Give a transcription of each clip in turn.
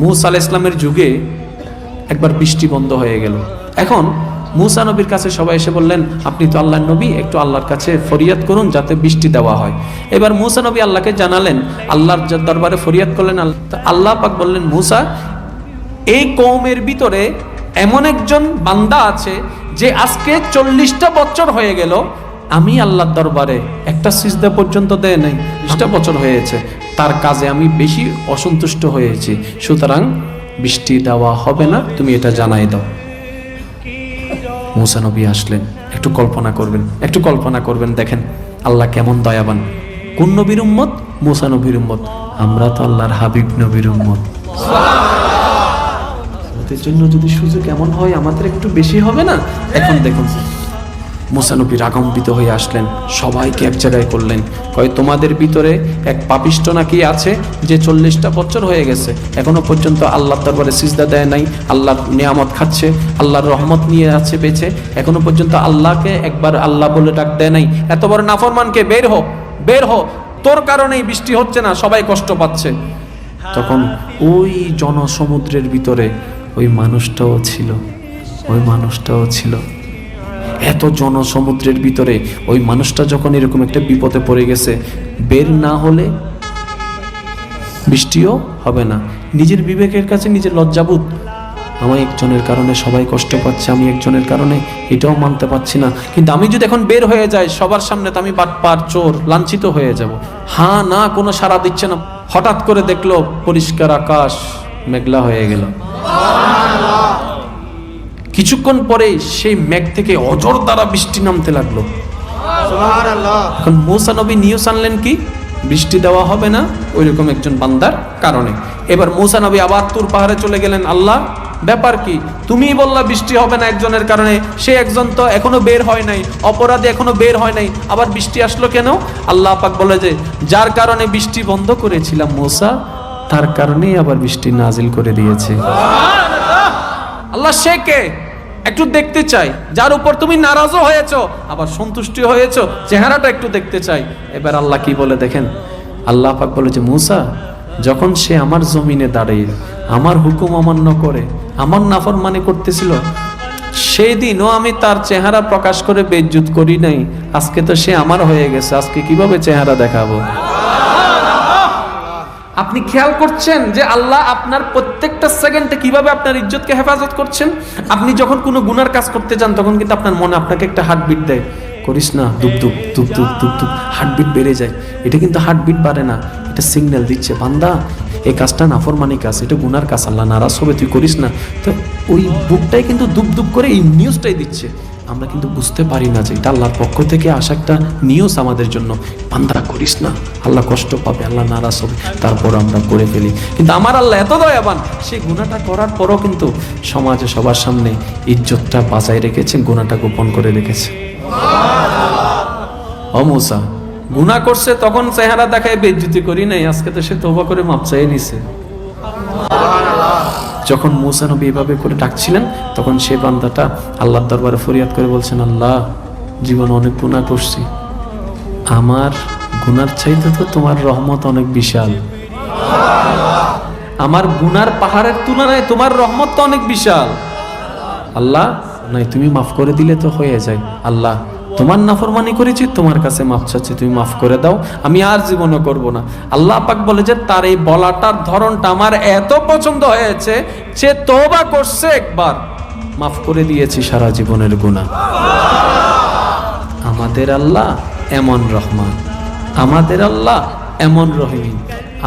মুসা আল ইসলামের যুগে একবার বৃষ্টি বন্ধ হয়ে গেল। এখন মুসা নবীর কাছে সবাই এসে বললেন, আপনি তো আল্লাহর নবী, একটু আল্লাহর কাছে ফরিয়াদ করুন যাতে বৃষ্টি দেওয়া হয়। এবার মুসা নবী আল্লাহকে জানালেন, আল্লাহর দরবারে ফরিয়াদ করলেন, আল্লাহ পাক বললেন, মুসা, এই কৌমের ভিতরে এমন একজন বান্দা আছে যে আজকে চল্লিশটা বছর হয়ে গেল, আমি আল্লাহর দরবারে একটা সিজদা পর্যন্ত দেয় নাই বছর হয়েছে। তার কাজে আমি বেশি অসন্তুষ্ট হয়েছি। সুতরাং বৃষ্টি দেওয়া হবে না তুমি এটা জানাই দাও। মুসা নবী আসলেন একটু কল্পনা করবেন একটু কল্পনা করবেন দেখেন আল্লাহ কেমন দয়াবান। কোন নবীর উম্মত? মুসা নবীর উম্মত। আমরা তো আল্লাহর হাবিব নবীর উম্মত। জন্য যদি সুযোগ এমন হয় আমাদের একটু বেশি হবে না? এখন দেখুন। মুসানবী রাগম্বিত হয়ে আসলেন। সবাইকে এক জায়গায় করলেন। কয়, তোমাদের ভিতরে এক পাপিষ্ট নাকি আছে যে চল্লিশটা বছর হয়ে গেছে? এখনও পর্যন্ত আল্লাহর দরবারে সিজদা দেয় নাই আল্লাহর নিয়ামত খাচ্ছে, আল্লাহর রহমত নিয়ে আছে বেঁচে। এখনও পর্যন্ত আল্লাহকে একবার আল্লাহ বলে ডাক দেয় নাই। এত বড় নাফরমানকে বের হো বের হো তোর কারণেই বৃষ্টি হচ্ছে না, সবাই কষ্ট পাচ্ছে। তখন ওই জনসমুদ্রের ভিতরে ওই মানুষটাও ছিল, ওই মানুষটাও ছিল। এত জনসমুদ্রের ভিতরে ওই মানুষটা যখন এরকম একটা বিপদে পড়ে গেছে, বের না হলে বৃষ্টিও হবে না। নিজের বিবেকের কাছে নিজের লজ্জাবোধ। আমার একজনের কারণে সবাই কষ্ট পাচ্ছে, আমি একজনের কারণে এটাও মানতে পারছি না। কিন্তু আমি যদি এখন বের হয়ে যাই সবার সামনে, তো আমি বাটপার চোর, লাঞ্ছিত হয়ে যাব। হ্যাঁ না, কোনো সাড়া দিচ্ছে না। হঠাৎ করে দেখল পরিষ্কার আকাশ, মেঘলা হয়ে গেল। কিছুক্ষণ পরে সেই মেঘ থেকে অজর দ্বারা বৃষ্টি নামতে লাগল। এখন মৌসা নবী নিউজ আনলেন কি? বৃষ্টি দেওয়া হবে না ওই রকম একজন বান্দার কারণে। এবার মৌসা নবী আবার তুর পাহাড়ে চলে গেলেন। আল্লাহ ব্যাপার কি? তুমিই বললা বৃষ্টি হবে না একজনের কারণে। সে একজন তো এখনও বের হয় নাই অপরাধী এখনও বের হয় নাই। আবার বৃষ্টি আসলো কেন? আল্লাহ পাক বলে যে যার কারণে বৃষ্টি বন্ধ করেছিলাম মৌসা তার কারণেই আবার বৃষ্টি নাজিল করে দিয়েছে। আল্লাহ সে কে? একটু দেখতে চাই। যার উপর তুমি নারাজও হয়েছো, আবার সন্তুষ্টি হয়েছো, চেহারাটা একটু দেখতে চাই। এবার আল্লাহ কি বলে দেখেন? আল্লাহ পাক বলে যে, মুসা, যখন সে আমার জমিনে দাঁড়িয়ে আমার হুকুম অমান্য করে, আমার নাফর মানে করতেছিল সেই দিনও আমি তার চেহারা প্রকাশ করে বেজ্জুত করি নাই। আজকে তো সে আমার হয়ে গেছে, আজকে কীভাবে চেহারা দেখাবো? আপনি খেয়াল করছেন যে আল্লাহ আপনার প্রত্যেকটা সেকেন্ডে কীভাবে আপনার ইজ্জতকে হেফাজত করছেন? আপনি যখন কোনো গুনার কাজ করতে যান, তখন কিন্তু আপনার মনে আপনাকে একটা হার্টবিট দেয়। করিস না দুপ দুপ দুপ দুপ দুপ দুপ হার্টবিট বেড়ে যায়। এটা কিন্তু হার্টবিট বাড়ে না, এটা সিগন্যাল দিচ্ছে। বান্দা, এই কাজটা নাফরমানি কাজ, এটা গুনার কাজ। আল্লাহ নারাজ হবে, তুই করিস না। তো ওই বুকটাই কিন্তু দুপ দুপ করে এই নিউজটাই দিচ্ছে। আমরা কিন্তু বুঝতে পারি না যে এটা আল্লাহর পক্ষ থেকে আসা একটা নিউজ আমাদের জন্য। বান্দারা করিস না। আল্লাহ কষ্ট পাবে, আল্লাহ নারাজ হবে, তারপর আমরা করে ফেলি। কিন্তু আমার আল্লাহ এত দয়াবান সেই গুণাটা করার পরও কিন্তু সমাজে সবার সামনে ইজ্জতটা বাঁচাই রেখেছে গুণাটা গোপন করে রেখেছে। অমুসা গুণা করছে তখন চেহারা দেখায় বেজ্জুতি করি নাই, আজকে তো সে তোবা করে মাপ চাইয়ে নিছে। যখন মুসা নবী এভাবে করে ডাকছিলেন, তখন সে বান্দাটা আল্লাহর দরবারে ফরিয়াদ করে বলছেন, আল্লাহ, জীবন অনেক গুণা করছি। আমার গুনার চাইতে তো তোমার রহমত অনেক বিশাল। আমার গুনার পাহাড়ের তুলনায় তোমার রহমত তো অনেক বিশাল। আল্লাহ, নাই, তুমি মাফ করে দিলে তো হয়ে যায়। আল্লাহ তোমার নাফরমানি করেছি, তোমার কাছে মাফ চাচ্ছি, তুমি মাফ করে দাও, আমি আর জীবনও করব না। আল্লাহ পাক বলে যে, তার এই বলাটার ধরনটা আমার এত পছন্দ হয়েছে সে তোবা করছে একবার। মাফ করে দিয়েছি সারা জীবনের গুণা আমাদের আল্লাহ এমন রহমান, আমাদের আল্লাহ এমন রহিম,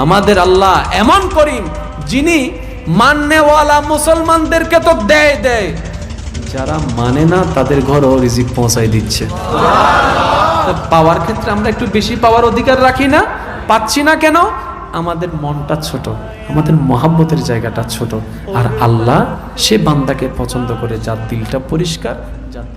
আমাদের আল্লাহ এমন করিম, যিনি মাননেওয়ালা মুসলমানদেরকে তো দেয় দেয়। যারা মানে না, তাদের ঘরও রিজিক পৌঁছাই দিচ্ছে। পাওয়ার ক্ষেত্রে আমরা একটু বেশি পাওয়ার অধিকার রাখি না? পাচ্ছি না কেন? আমাদের মনটা ছোট, আমাদের মহাব্বতের জায়গাটা ছোট। আর আল্লাহ সে বান্দাকে পছন্দ করে, যার দিলটা পরিষ্কার, যার